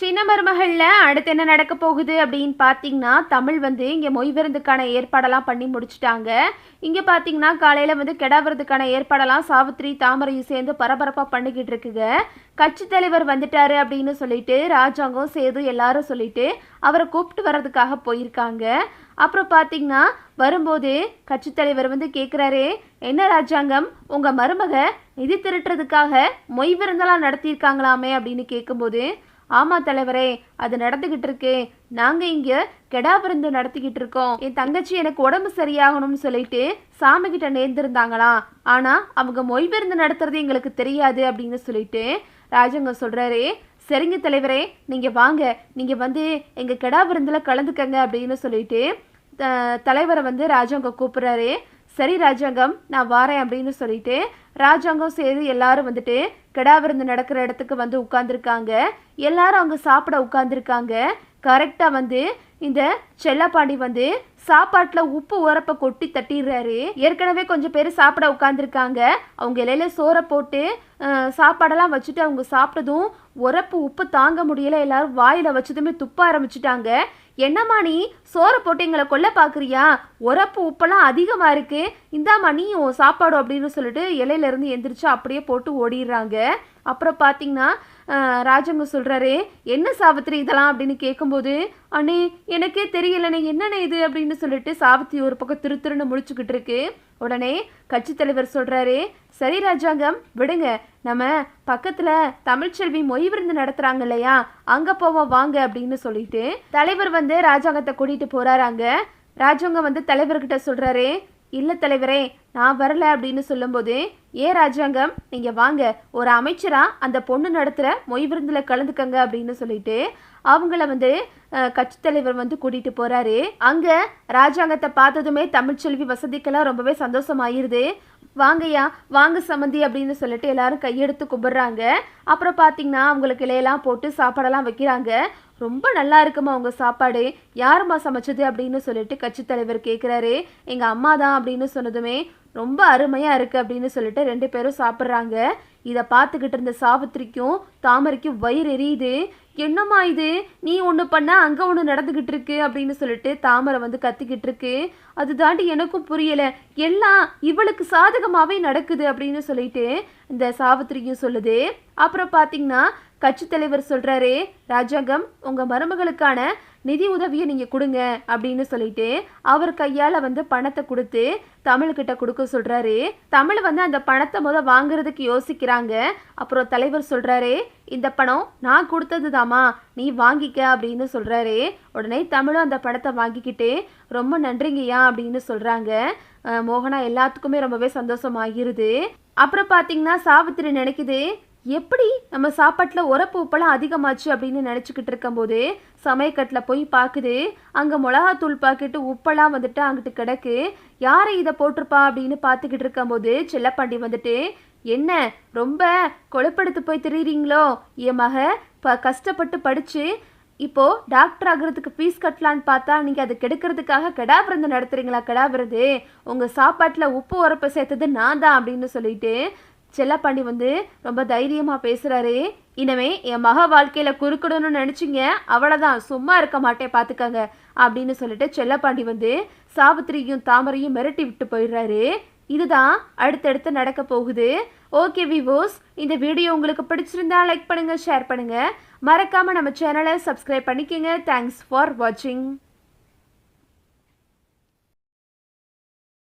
சின்ன மருமகளில் அடுத்து என்ன நடக்க போகுது அப்படின்னு பார்த்தீங்கன்னா தமிழ் வந்து இங்கே மொய் விருந்துக்கான ஏற்பாடெல்லாம் பண்ணி முடிச்சிட்டாங்க. இங்கே பார்த்தீங்கன்னா காலையில் வந்து கெடா விருந்துக்கான ஏற்பாடெல்லாம் சாவித்ரி தாமரையும் சேர்ந்து பரபரப்பாக பண்ணிக்கிட்டு இருக்குங்க. கட்சி தலைவர் வந்துட்டாரு அப்படின்னு சொல்லிட்டு ராஜாங்கம் சேது எல்லாரும் சொல்லிட்டு அவரை கூப்பிட்டு வர்றதுக்காக போயிருக்காங்க. அப்புறம் பார்த்தீங்கன்னா வரும்போது கட்சி தலைவர் வந்து கேட்குறாரு என்ன ராஜாங்கம் உங்கள் மருமக நிதி திரட்டுறதுக்காக மொய் விருந்தெல்லாம் நடத்தியிருக்காங்களாமே? அப்படின்னு கேட்கும்போது ஆமாம் தலைவரே அது நடந்துக்கிட்டு இருக்கு நாங்கள் இங்கே கெடா விருந்து நடத்திக்கிட்டு இருக்கோம் என் தங்கச்சி எனக்கு உடம்பு சரியாகணும்னு சொல்லிட்டு சாமி கிட்ட நேர்ந்திருந்தாங்களாம் ஆனால் அவங்க மொய் விருந்து நடத்துறது எங்களுக்கு தெரியாது அப்படின்னு சொல்லிட்டு ராஜங்க சொல்கிறாரு சரிங்க தலைவரே நீங்கள் வாங்க. நீங்கள் வந்து எங்கள் கெடா விருந்தில் கலந்துக்கங்க அப்படின்னு சொல்லிட்டு த- தலைவரை வந்து ராஜவங்க கூப்பிட்றாரு. சரி ராஜாங்கம் நான் வாரேன் அப்படின்னு சொல்லிட்டு ராஜாங்கம் சேர்ந்து எல்லாரும் வந்துட்டு கெடா விருந்து நடக்கிற இடத்துக்கு வந்து உட்காந்துருக்காங்க எல்லாரும் அவங்க சாப்பிட உட்காந்துருக்காங்க கரெக்டாக வந்து இந்த செல்லப்பாண்டி வந்து சாப்பாட்டில் உப்பு உரப்பை கொட்டி தட்டிடுறாரு. ஏற்கனவே கொஞ்சம் பேர் சாப்பிட உட்காந்துருக்காங்க அவங்க இலையில சோறை போட்டு சாப்பாடெல்லாம் வச்சுட்டு அவங்க சாப்பிட்டதும் உரப்பு உப்பு தாங்க முடியல. எல்லாரும் வாயில வச்சதுமே துப்ப ஆரம்பிச்சிட்டாங்க. என்னம்மா நீ சோறை போட்டு எங்களை கொல்ல பார்க்குறியா உரப்பு உப்பெல்லாம் அதிகமாக இருக்கு. இந்தாம்மா நீயும் சாப்பாடு அப்படின்னு சொல்லிட்டு இலையில இருந்து எந்திரிச்சு அப்படியே போட்டு ஓடிடுறாங்க. அப்புறம் பார்த்தீங்கன்னா அஹ், சொல்கிறாரு என்ன சாவித்திரி இதெல்லாம்? அப்படின்னு கேட்கும்போது அண்ணே எனக்கே தெரியலண்ணே என்னண்ணே இது? அப்படின்னு சொல்லிட்டு சாவித்திரி ஒரு பக்கம் திரு திருன்னு முடிச்சுக்கிட்டு இருக்கு. உடனே கட்சி தலைவர் சொல்கிறாரு சரி ராஜாங்கம் விடுங்க. நம்ம பக்கத்தில் தமிழ்ச்செல்வி மொய் விருந்து நடத்துகிறாங்க இல்லையா? அங்கே போவோம் வாங்க அப்படின்னு சொல்லிட்டு தலைவர் வந்து ராஜாங்கத்தை கூட்டிகிட்டு போகிறாராங்க ராஜாங்கம் வந்து தலைவர்கிட்ட சொல்கிறாரு இல்லை தலைவரே நான் வரல அப்படின்னு சொல்லும்போது ஏ ராஜாங்கம் நீங்கள் வாங்க. ஒரு அமைச்சராக அந்த பொண்ணு நடத்துகிற மொய் விருந்தில் கலந்துக்கங்க அப்படின்னு சொல்லிட்டு அவங்கள வந்து அஹ், தலைவர் வந்து கூட்டிகிட்டு போகிறாரு அங்கே ராஜாங்கத்தை பார்த்ததுமே தமிழ்ச்செல்வி வசதிக்கெல்லாம் ரொம்பவே சந்தோஷமாயிருது. வாங்கய்யா வாங்க சம்மந்தி அப்படின்னு சொல்லிட்டு எல்லாரும் கையெடுத்து கும்பிட்றாங்க. அப்புறம் பார்த்தீங்கன்னா அவங்களுக்கு இலையெல்லாம் போட்டு சாப்பாடெல்லாம் வைக்கிறாங்க. ரொம்ப நல்லா இருக்குமா உங்கள் சாப்பாடு? யாரும்மா சமைச்சது அப்படின்னு சொல்லிட்டு கட்சி தலைவர் கேட்குறாரு எங்கள் அம்மா தான் அப்படின்னு சொன்னதுமே ரொம்ப அருமையாக இருக்குது அப்படின்னு சொல்லிட்டு ரெண்டு பேரும் சாப்பிட்றாங்க. இதை பார்த்துக்கிட்டு இருந்த சாவித்திரிக்கும் தாமரைக்கும் வயிறு எரியுது. என்னம்மா இது? நீ ஒன்று பண்ண அங்கே ஒன்று நடந்துக்கிட்டு இருக்கு அப்படின்னு சொல்லிட்டு தாமரை வந்து கத்திக்கிட்டு இருக்கு. அது தாண்டி எனக்கும் புரியலை. எல்லாம் இவளுக்கு சாதகமாகவே நடக்குது அப்படின்னு சொல்லிட்டு இந்த சாவித்திரியும் சொல்லுது. அப்புறம் பார்த்தீங்கன்னா கட்சி தலைவர் சொல்கிறாரு ராஜாங்கம் உங்கள் மருமகளுக்கான நிதி உதவியை நீங்கள் கொடுங்க அப்படின்னு சொல்லிட்டு அவர் கையால் வந்து பணத்தை கொடுத்து தமிழ்கிட்ட கொடுக்க சொல்கிறாரு தமிழ் வந்து அந்த பணத்தை முத வாங்குறதுக்கு யோசிக்கிறாங்க. அப்புறம் தலைவர் சொல்கிறாரு இந்த பணம் நான் கொடுத்தது தாமா நீ வாங்கிக்க அப்படின்னு சொல்கிறாரு உடனே தமிழும் அந்த பணத்தை வாங்கிக்கிட்டு ரொம்ப நன்றிங்கய்யா அப்படின்னு சொல்கிறாங்க மோகனா எல்லாத்துக்குமே ரொம்பவே சந்தோஷமாகிருது. அப்புறம் பார்த்தீங்கன்னா சாவித்திரி நினைக்குது எப்படி நம்ம சாப்பாட்டில் உரப்பு உப்பெல்லாம் அதிகமாச்சு அப்படின்னு நினச்சிக்கிட்டு இருக்கும்போது சமயக்கட்டில் போய் பார்க்குது அங்கே மிளகாத்தூள் பாக்கெட்டு உப்பெல்லாம் வந்துட்டு அங்கிட்டு கிடக்கு யாரை இதை போட்டிருப்பா அப்படின்னு பார்த்துக்கிட்டு இருக்கும்போது செல்லப்பாண்டி வந்துட்டு என்ன ரொம்ப கொழுப்படுத்து போய் தெரியுறீங்களோ? என் மக ப கஷ்டப்பட்டு படித்து இப்போது டாக்டர் ஆகுறதுக்கு ஃபீஸ் கட்டலான்னு பார்த்தா நீங்கள் அது கெடுக்கிறதுக்காக கெடா விருந்து நடத்துறீங்களா? கெடா விருந்து. உங்கள் சாப்பாட்டில் உப்பு உரப்பை சேர்த்தது நான் தான் அப்படின்னு சொல்லிட்டு செல்லப்பாண்டி வந்து ரொம்ப தைரியமாக பேசுகிறாரு இனிமே என் மக வாழ்க்கையில் குறுக்கிடணும்னு நினச்சிங்க அவ்வளோதான் சும்மா இருக்க மாட்டேன் பார்த்துக்கங்க அப்படின்னு சொல்லிட்டு செல்லப்பாண்டி வந்து சாவித்திரியும் தாமரையும் மிரட்டி விட்டு போயிடுறாரு. இதுதான் அடுத்தடுத்து நடக்க போகுது. ஓகே விவோஸ் இந்த வீடியோ உங்களுக்கு பிடிச்சிருந்தா லைக் பண்ணுங்கள் ஷேர் பண்ணுங்கள் மறக்காமல் நம்ம சேனலை சப்ஸ்கிரைப் பண்ணிக்கோங்க. தேங்க்ஸ் ஃபார் வாட்சிங்